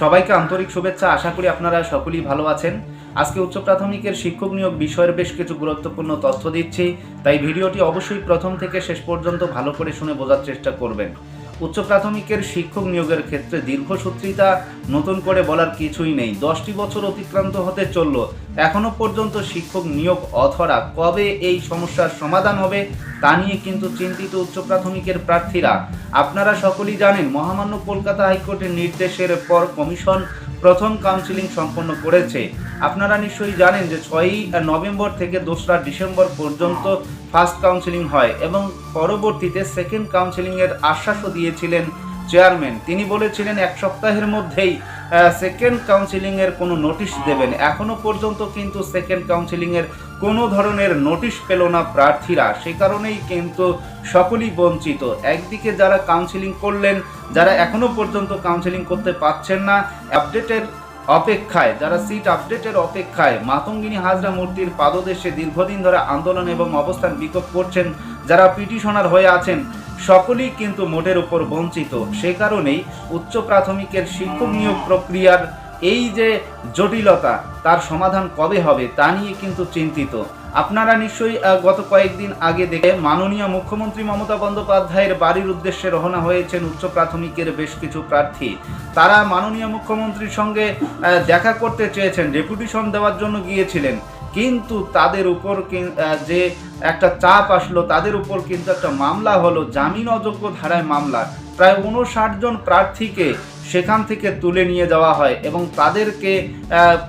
সবাইকে আন্তরিক শুভেচ্ছা। আশা করি আপনারা সকলেই ভালো আছেন। আজকে উচ্চ প্রাথমিকের শিক্ষক নিয়োগ বিষয়ের বেশ কিছু গুরুত্বপূর্ণ তথ্য দিচ্ছি। তাই ভিডিওটি অবশ্যই প্রথম থেকে শেষ পর্যন্ত ভালো করে শুনে বোঝার চেষ্টা করবেন। উচ্চ প্রাথমিকের শিক্ষক নিয়োগের ক্ষেত্রে দীর্ঘসূত্রিতা নতুন করে বলার কিছুই নেই। দশটি বছর অতিক্রান্ত হতে চলল। এখনও পর্যন্ত শিক্ষক নিয়োগ অথরা কবে এই সমস্যার সমাধান হবে, তা নিয়ে কিন্তু চিন্তিত উচ্চ প্রাথমিকের প্রার্থীরা। আপনারা সকলেই জানেন, মহামান্য কলকাতা হাইকোর্টের নির্দেশের পর কমিশন প্রথম কাউন্সিলিং সম্পন্ন করেছে। আপনারা নিশ্চয়ই জানেন যে ছয়ই নভেম্বর থেকে দোসরা ডিসেম্বর পর্যন্ত ফার্স্ট কাউন্সিলিং হয় এবং পরবর্তীতে সেকেন্ড কাউন্সিলিংয়ের আশ্বাসও দিয়েছিলেন চেয়ারম্যান তিনি বলেছিলেন, এক সপ্তাহের মধ্যেই সেকেন্ড কাউন্সিলিংয়ের কোনো নোটিশ দেবেন। এখনও পর্যন্ত কিন্তু সেকেন্ড কাউন্সিলিংয়ের কোনো ধরনের নোটিশ পেল না প্রার্থীরা। সে কারণেই কিন্তু সকলেই বঞ্চিত। একদিকে যারা কাউন্সিলিং করলেন, যারা এখনও পর্যন্ত কাউন্সিলিং করতে পারছেন না, আপডেটের অপেক্ষায়, যারা সিট আপডেটের অপেক্ষায়, মাতঙ্গিনী হাজরা মূর্তির পাদদেশে দীর্ঘদিন ধরে আন্দোলন এবং অবস্থান বিক্ষোভ করছেন, যারা পিটিশনার হয়ে আছেন, সকলেই কিন্তু মোটের উপর বঞ্চিত। সে কারণেই উচ্চ প্রাথমিকের শিক্ষক নিয়োগ প্রক্রিয়ার এই যে জটিলতা, তার সমাধান কবে হবে, তা নিয়ে কিন্তু চিন্তিত। আপনারা নিশ্চয়ই গত কয়েকদিন আগে দেখে মাননীয় মুখ্যমন্ত্রী মমতা বন্দ্যোপাধ্যায়ের বাড়ির উদ্দেশ্যে রওনা হয়েছেন উচ্চ প্রাথমিকের বেশ কিছু প্রার্থী। তারা মাননীয় মুখ্যমন্ত্রীর সঙ্গে দেখা করতে চেয়েছেন, ডেপুটেশন দেওয়ার জন্য গিয়েছিলেন। কিন্তু তাদের উপর যে একটা চাপ আসলো, তাদের উপর কিন্তু একটা মামলা হলো, জামিন অযোগ্য ধারায় মামলা। প্রায় উনষাট জন প্রার্থীকে সেখান থেকে তুলে নিয়ে যাওয়া হয় এবং তাদেরকে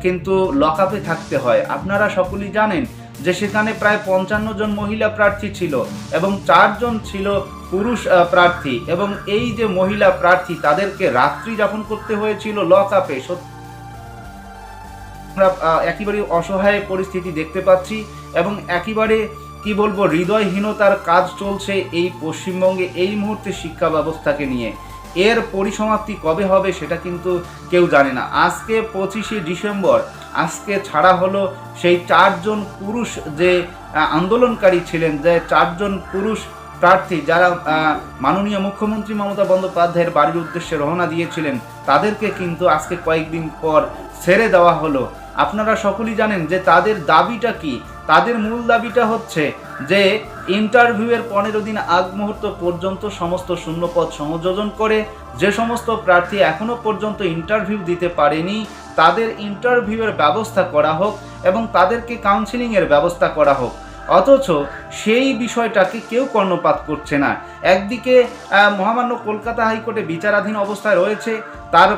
কিন্তু লকআপে থাকতে হয়। আপনারা সকলেই জানেন যে সেখানে প্রায় পঞ্চান্ন জন মহিলা প্রার্থী ছিল এবং চারজন ছিল পুরুষ প্রার্থী এবং এই যে মহিলা প্রার্থী, তাদেরকে রাত্রি যাপন করতে হয়েছিল লকআপে। সত্যি আমরা একেবারে অসহায় পরিস্থিতি দেখতে পাচ্ছি এবং একেবারে, কি বলব, হৃদয়হীনতার কাজ চলছে এই পশ্চিমবঙ্গে এই মুহূর্তে শিক্ষা ব্যবস্থাকে নিয়ে। এর পরিসমাপ্তি কবে হবে সেটা কিন্তু কেউ জানে না। আজকে পঁচিশে ডিসেম্বর, আজকে ছাড়া হলো সেই চারজন পুরুষ যে আন্দোলনকারী ছিলেন, যে চারজন পুরুষ প্রার্থী যারা মাননীয় মুখ্যমন্ত্রী মমতা বন্দ্যোপাধ্যায়ের বাড়ির উদ্দেশ্যে রওনা দিয়েছিলেন, তাদেরকে কিন্তু আজকে কয়েকদিন পর ছেড়ে দেওয়া হলো। আপনারা সকলেই জানেন যে তাদের দাবিটা কি? তাদের মূল দাবিটা হচ্ছে যে, ইন্টারভিউয়ের পনেরো দিন আগ মুহূর্ত পর্যন্ত সমস্ত শূন্যপদ সংযোজন করে যে সমস্ত প্রার্থী এখনও পর্যন্ত ইন্টারভিউ দিতে পারেনি, তাদের ইন্টারভিউয়ের ব্যবস্থা করা হোক এবং তাদেরকে কাউন্সিলিংয়ের ব্যবস্থা করা হোক। অথচ সেই বিষয়টাকে কেউ কর্ণপাত করছে না। একদিকে মহামান্য কলকাতা হাইকোর্টে বিচারাধীন অবস্থায় রয়েছে, তার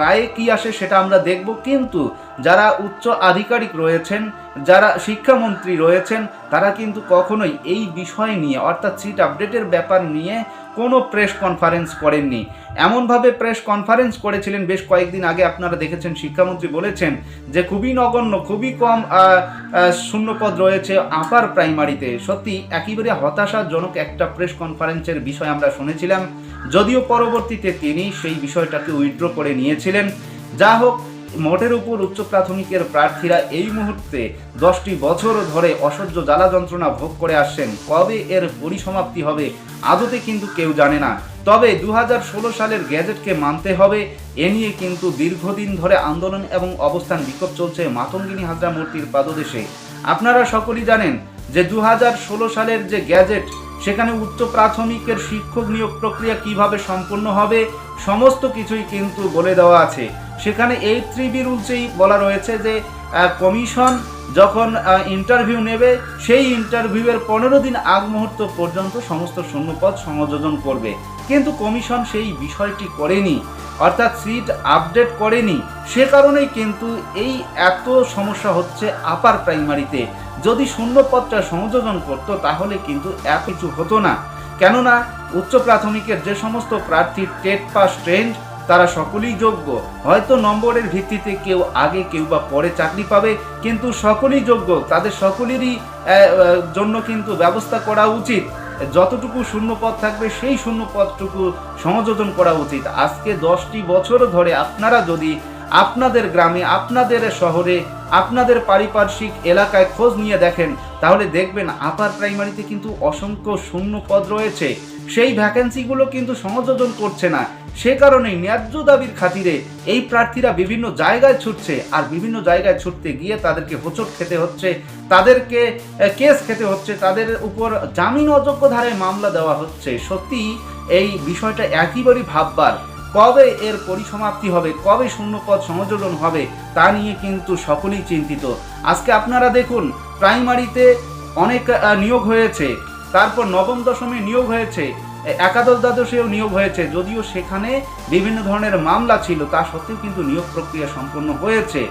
রায়ে কি আসে সেটা আমরা দেখব, কিন্তু যারা উচ্চ আধিকারিক রয়েছেন, যারা শিক্ষামন্ত্রী রয়েছেন, তারা কিন্তু কখনোই এই বিষয় নিয়ে, অর্থাৎ সিট আপডেটের ব্যাপার নিয়ে কোনো প্রেস কনফারেন্স করেননি। এমনভাবে প্রেস কনফারেন্স করেছিলেন বেশ কয়েকদিন আগে আপনারা দেখেছেন, শিক্ষামন্ত্রী বলেছেন যে খুবই নগণ্য, খুবই কম শূন্যপদ রয়েছে আপার প্রাইমারিতে সত্যি একেবারে হতাশাজনক একটা প্রেস কনফারেন্সের বিষয় আমরা শুনেছিলাম। যদিও পরবর্তীতে তিনি সেই বিষয়টাকে উইথড্র করে নিয়েছিলেন। যা হোক মোটের উপর উচ্চ প্রাথমিকের প্রার্থীরা এই মুহূর্তে দশটি বছর ধরে অসহ্য জ্বালা যন্ত্রণা ভোগ করে আসছেন। কবে এর পরিসমাপ্তি হবে, আদতে কিন্তু কেউ জানে না। তবে দু সালের গ্যাজেটকে মানতে হবে, এ নিয়ে কিন্তু দীর্ঘদিন ধরে আন্দোলন এবং অবস্থান বিক্ষোভ চলছে মাতঙ্গিনী হাজরা মূর্তির পাদদেশে। আপনারা সকলেই জানেন যে দু হাজার ষোলো সালের যে গ্যাজেট, সেখানে উচ্চ প্রাথমিকের শিক্ষক নিয়োগ প্রক্রিয়া কীভাবে সম্পূর্ণ হবে, সমস্ত কিছুই কিন্তু বলে দেওয়া আছে। সেখানে এই থ্রি বি রুলসেই বলা রয়েছে যে কমিশন যখন ইন্টারভিউ নেবে, সেই ইন্টারভিউয়ের পনেরো দিন আগ মুহূর্ত পর্যন্ত সমস্ত শূন্যপদ সংযোজন করবে। কিন্তু কমিশন সেই বিষয়টি করেনি, অর্থাৎ সিট আপডেট করেনি। সে কারণেই কিন্তু এই এত সমস্যা হচ্ছে আপার প্রাইমারিতে যদি শূন্যপদটা সংযোজন করতো, তাহলে কিন্তু এত কিছু হতো না। কেননা, উচ্চ প্রাথমিকের যে সমস্ত প্রার্থী টেট পাস ট্রেন্ড তারা সকলেই যোগ্য। হয়তো নম্বরের ভিত্তিতে কেউ আগে কেউ বা পরে চাকরি পাবে, কিন্তু সকলেই যোগ্য। তাদের সকলেরই জন্য কিন্তু ব্যবস্থা করা উচিত। যতটুকু শূন্য পদ থাকবে, সেই শূন্য পদটুকু সংযোজন করা উচিত। আজকে দশটি বছর ধরে আপনারা যদি আপনাদের গ্রামে, আপনাদের শহরে, আপনাদের পারিপার্শ্বিক এলাকায় খোঁজ নিয়ে দেখেন, তাহলে দেখবেন আপার প্রাইমারিতে কিন্তু অসংখ্য শূন্য পদ রয়েছে। সেই ভ্যাকেন্সিগুলো কিন্তু সংযোজন করছে না। সে কারণেই ন্যায্য দাবির খাতিরে এই প্রার্থীরা বিভিন্ন জায়গায় ছুটছে আর বিভিন্ন জায়গায় ছুটতে গিয়ে তাদেরকে হোঁচট খেতে হচ্ছে, তাদেরকে কেস খেতে হচ্ছে, তাদের উপর জামিন অযোগ্য ধারায় মামলা দেওয়া হচ্ছে। সত্যি, এই বিষয়টা একেবারেই ভাববার। কবে এর পরিসমাপ্তি হবে, কবে শূন্যপদ সংযোজন হবে, তা নিয়ে কিন্তু সকলেই চিন্তিত। আজকে আপনারা দেখুন, প্রাইমারিতে অনেক নিয়োগ হয়েছে। তারপর নবম দশমে নিয়োগ হয়েছে। একাদশ দ্বাদশেও নিয়োগ হয়েছে। যদিও সেখানে বিভিন্ন ধরনের মামলা ছিল, তা সত্ত্বেও কিন্তু নিয়োগ প্রক্রিয়া সম্পন্ন হয়েছে।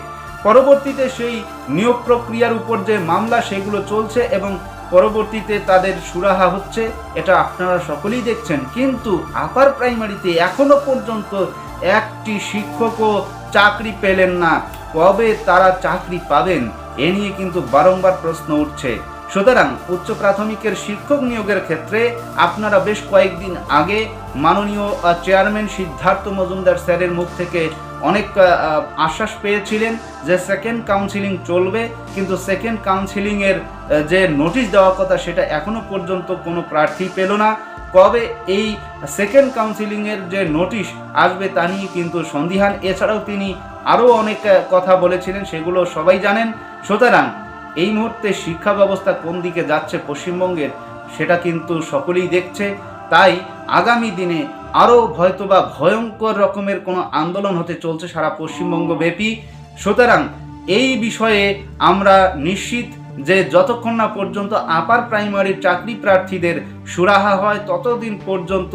পরবর্তীতে সেই নিয়োগ প্রক্রিয়ার উপর যে মামলা, সেগুলো চলছে এবং পরবর্তীতে তাদের সুরাহা হচ্ছে, এটা আপনারা সকলেই দেখছেন। কিন্তু আপার প্রাইমারিতে এখনও পর্যন্ত একটি শিক্ষকও চাকরি পেলেন না। কবে তারা চাকরি পাবেন, এ নিয়ে কিন্তু বারংবার প্রশ্ন উঠছে। সুতরাং উচ্চ প্রাথমিকের শিক্ষক নিয়োগের ক্ষেত্রে আপনারা বেশ কয়েকদিন আগে মাননীয় চেয়ারম্যান সিদ্ধার্থ মজুমদার স্যারের মুখ থেকে অনেক আশ্বাস পেয়েছিলেন যে সেকেন্ড কাউন্সিলিং চলবে, কিন্তু সেকেন্ড কাউন্সিলিংয়ের যে নোটিশ দেওয়ার কথা সেটা এখনও পর্যন্ত কোনো প্রার্থী পেল না। কবে এই সেকেন্ড কাউন্সিলিংয়ের যে নোটিশ আসবে তা নিয়ে কিন্তু সন্দিহান। এছাড়াও তিনি আরও অনেক কথা বলেছিলেন, সেগুলো সবাই জানেন। সুতরাং এই মুহূর্তে শিক্ষা ব্যবস্থা কোন দিকে যাচ্ছে পশ্চিমবঙ্গের, সেটা কিন্তু সকলেই দেখছে। তাই আগামী দিনে আরও হয়তোবা ভয়ঙ্কর রকমের কোনো আন্দোলন হতে চলছে সারা পশ্চিমবঙ্গ ব্যাপী সুতরাং এই বিষয়ে আমরা নিশ্চিত যে যতক্ষণ না পর্যন্ত আপার প্রাইমারির চাকরি প্রার্থীদের সুরাহা হয়, ততদিন পর্যন্ত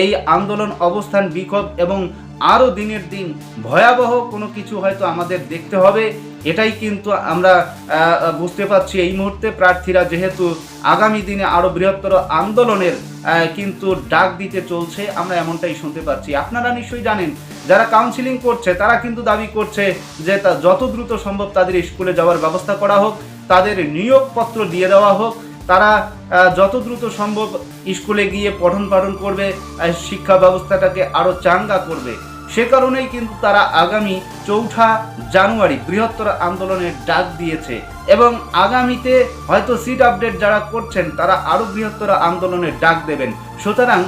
এই আন্দোলন অবস্থান বিক্ষোভ এবং আরও দিনের দিন ভয়াবহ কোনো কিছু হয়তো আমাদের দেখতে হবে। এটাই কিন্তু আমরা বুঝতে পারছি। এই মুহূর্তে প্রার্থীরা যেহেতু আগামী দিনে আরও বৃহত্তর আন্দোলনের কিন্তু ডাক দিতে চলছে, আমরা এমনটাই শুনতে পাচ্ছি। আপনারা নিশ্চয়ই জানেন, যারা কাউন্সিলিং করছে, তারা কিন্তু দাবি করছে যে তা যত দ্রুত সম্ভব তাদের স্কুলে যাওয়ার ব্যবস্থা করা হোক, তাদের নিয়োগপত্র দিয়ে দেওয়া হোক। তারা যত দ্রুত সম্ভব স্কুলে গিয়ে পঠন পাঠন করবে শিক্ষা ব্যবস্থাটাকে আরও চাঙ্গা করবে। সে কারণেই কিন্তু তারা আগামী চৌঠা জানুয়ারি বৃহত্তর আন্দোলনের ডাক দিয়েছে এবং আগামীতে হয়তো সিট আপডেট যারা করছেন, তারা আরও বৃহত্তর আন্দোলনের ডাক দেবেন। সুতরাং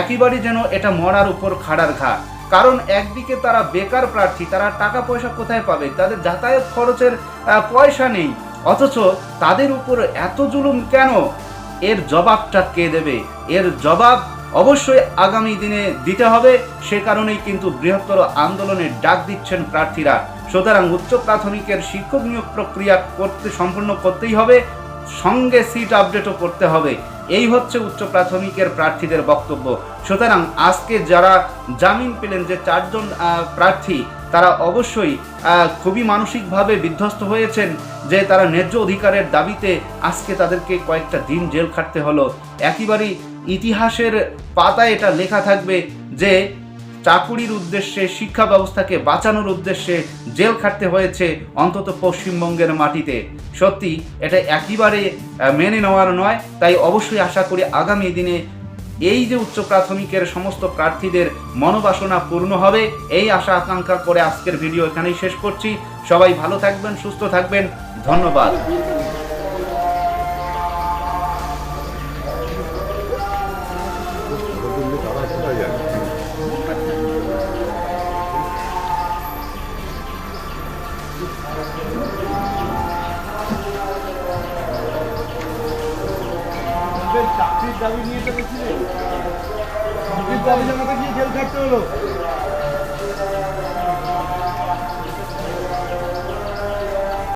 একেবারেই যেন এটা মরার উপর খাড়ার ঘা কারণ একদিকে তারা বেকার প্রার্থী, তারা টাকা পয়সা কোথায় পাবে? তাদের যাতায়াত খরচের পয়সা নেই। অথচ তাদের উপর এত জুলুম কেন? এর জবাবটা কে দেবে? এর জবাব অবশ্যই আগামী দিনে দিতে হবে। সে কারণেই কিন্তু বৃহত্তর আন্দোলনের ডাক দিচ্ছেন প্রার্থীরা। সুতরাং উচ্চ প্রাথমিকের শিক্ষক নিয়োগ প্রক্রিয়া করতে সম্পূর্ণ করতেই হবে। সঙ্গে সিট আপডেটও করতে হবে। এই হচ্ছে উচ্চ প্রাথমিকের প্রার্থীদের বক্তব্য। সুতরাং আজকে যারা জামিন পেলেন যে চারজন প্রার্থী তারা অবশ্যই খুবই মানসিকভাবে বিধ্বস্ত হয়েছেন যে তারা ন্যায্য অধিকারের দাবিতে আজকে তাদেরকে কয়েকটা দিন জেল খাটতে হলো। একেবারেই ইতিহাসের পাতায় এটা লেখা থাকবে যে চাকুরির উদ্দেশ্যে শিক্ষা ব্যবস্থাকে বাঁচানোর উদ্দেশ্যে জেল খাটতে হয়েছে অন্তত পশ্চিমবঙ্গের মাটিতে। সত্যি এটা একেবারে আহ, মেনে নেওয়ার নয়। তাই অবশ্যই আশা করি আগামী দিনে এই যে উচ্চ প্রাথমিকের সমস্ত প্রার্থীদের মনোবাসনা পূর্ণ হবে, এই আশা আকাঙ্ক্ষা করে আজকের ভিডিও এখানেই শেষ করছি। সবাই ভালো থাকবেন, সুস্থ থাকবেন। ধন্যবাদ। চাকরির দাবি নিয়ে তো চাকরির দাবি জানাতে গিয়ে জেল খাটতে হলো।